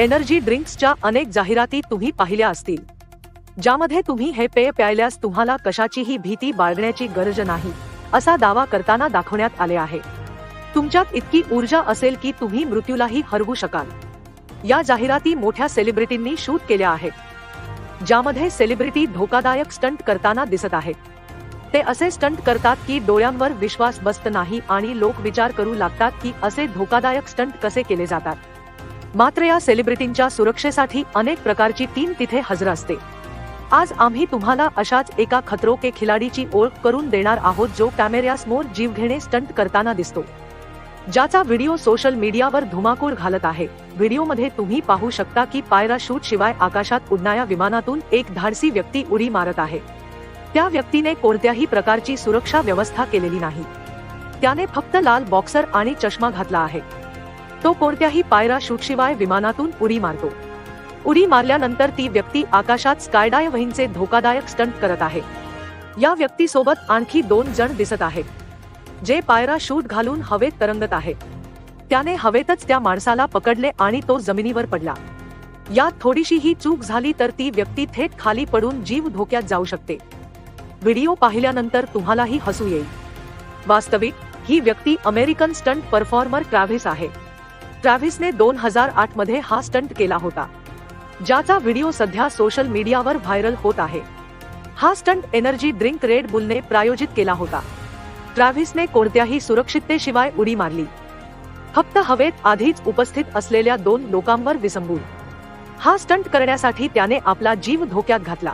Energy ड्रिंक्सच्या अनेक जाहिराती तुम्ही पाहिल्या असतील. ज्यामध्ये तुम्ही हे पेय प्यायल्यास तुम्हाला कशाचीही भीती बाळगण्याची गरज नाही असा दावा करताना दाखवण्यात आले आहे. तुमच्यात इतकी ऊर्जा असेल की तुम्ही मृत्यूलाही हरवू शकाल. या जाहिराती मोठ्या सेलिब्रिटींनी शूट केल्या आहेत. ज्यामध्ये सेलिब्रिटी धोकादायक स्टंट करताना दिसत आहेत. ते असे स्टंट करतात की डोळ्यांवर विश्वास बसत नाही आणि लोक विचार करू लागतात की असे धोकादायक स्टंट कसे केले जातात. मात्र या सेलिब्रिटींच्या सुरक्षेसाठी अनेक प्रकारची टीम तिथे हजर असते. आज आम्ही तुम्हाला अशाच एका खतरो के खिलाडीची ओळख करून देणार आहोत जो कॅमेऱ्यासमोर जीवघेणे स्टंट करताना दिसतो. ज्याचा व्हिडिओ सोशल मीडियावर धुमाकूळ घालत आहे. व्हिडिओमध्ये तुम्ही पाहू शकता की पायरा शूट शिवाय आकाशात उडणाऱ्या विमानातून एक धाडसी व्यक्ती उडी मारत आहे. त्या व्यक्तीने कोणत्याही प्रकारची सुरक्षा व्यवस्था केलेली नाही. त्याने फक्त लाल बॉक्सर आणि चष्मा घातला आहे. तो कोणत्याही पायरा शूटशिवाय विमानातून उडी मारतो. उडी मारल्यानंतर ती व्यक्ती आकाशात स्कायडायव्हिंगचे धोकादायक स्टंट करत आहे. या व्यक्तीसोबत आणखी दोन जण दिसत आहेत. जे पायरा शूट घालून हवेत तरंगत आहे. त्याने हवेतच त्या माणसाला पकडले आणि तो जमिनीवर पडला. यात थोडीशीही चूक झाली तर ती व्यक्ती थेट खाली पडून जीव धोक्यात जाऊ शकते. व्हिडिओ पाहिल्यानंतर तुम्हालाही हसू येईल. वास्तविक ही व्यक्ती अमेरिकन स्टंट परफॉर्मर ट्रॅव्हिस आहे. ट्रॅव्हिसने दोन हजार आठमध्ये हा स्टंट केला होता ज्याचा व्हिडिओ सध्या सोशल मीडियावर व्हायरल होत आहे. हा स्टंट एनर्जी ड्रिंक रेड बुलने प्रायोजित केला होता. ट्रॅव्हिसने कोणत्याही सुरक्षिततेशिवाय उडी मारली. फक्त हवेत आधीच उपस्थित असलेल्या दोन लोकांवर विसंबून. हा स्टंट करण्यासाठी त्याने आपला जीव धोक्यात घातला.